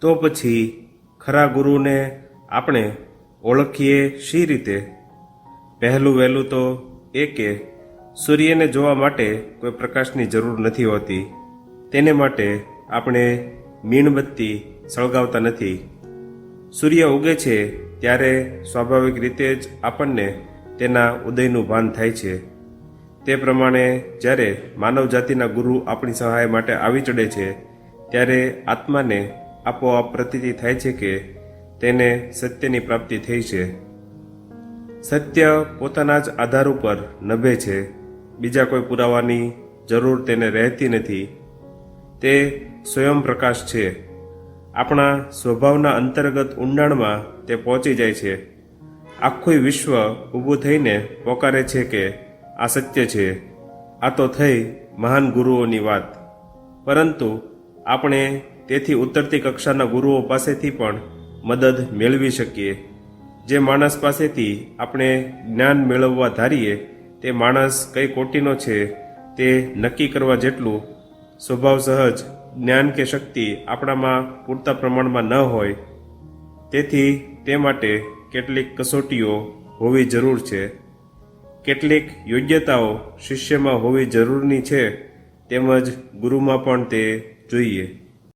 તો પછી ખરા ગુરુને આપણે ઓળખીએ શી રીતે? પહેલું વહેલું તો એ કે સૂર્યને જોવા માટે કોઈ પ્રકાશની જરૂર નથી હોતી. તેને માટે આપણે મીણબત્તી સળગાવતા નથી. સૂર્ય ઉગે છે ત્યારે સ્વાભાવિક રીતે જ આપણને તેના ઉદયનું ભાન થાય છે. તે પ્રમાણે જ્યારે માનવ જાતિના ગુરુ આપણી સહાય માટે આવી ચડે છે, ત્યારે આત્માને આપોઆપ પ્રતીતિ થાય છે કે તેને સત્યની પ્રાપ્તિ થઈ છે. સત્ય પોતાના જ આધાર ઉપર નભે છે. બીજા કોઈ પુરાવાની જરૂર તેને રહેતી નથી. તે સ્વયં પ્રકાશ છે. આપણા સ્વભાવના અંતર્ગત ઊંડાણમાં તે પહોંચી જાય છે. આખું વિશ્વ ઊભું થઈને પોકારે છે કે આ સત્ય છે. આ તો થઈ મહાન ગુરુઓની વાત. પરંતુ આપણે તેથી ઉતરતી કક્ષાના ગુરુઓ પાસેથી પણ મદદ મેળવી શકીએ. જે માણસ પાસેથી આપણે જ્ઞાન મેળવવા ધારીએ, તે માણસ કઈ કોટીનો છે, તે નક્કી કરવા જેટલું સ્વભાવ સહજ, જ્ઞાન કે શક્તિ આપણામાં પૂરતા પ્રમાણમાં ન હોય, તેથી તે માટે કેટલીક કસોટીઓ હોવી જરૂર છે. કેટલીક યોગ્યતાઓ શિષ્યમાં હોવી જરૂરની છે, તેમજ ગુરુમાં પણ તે જોઈએ.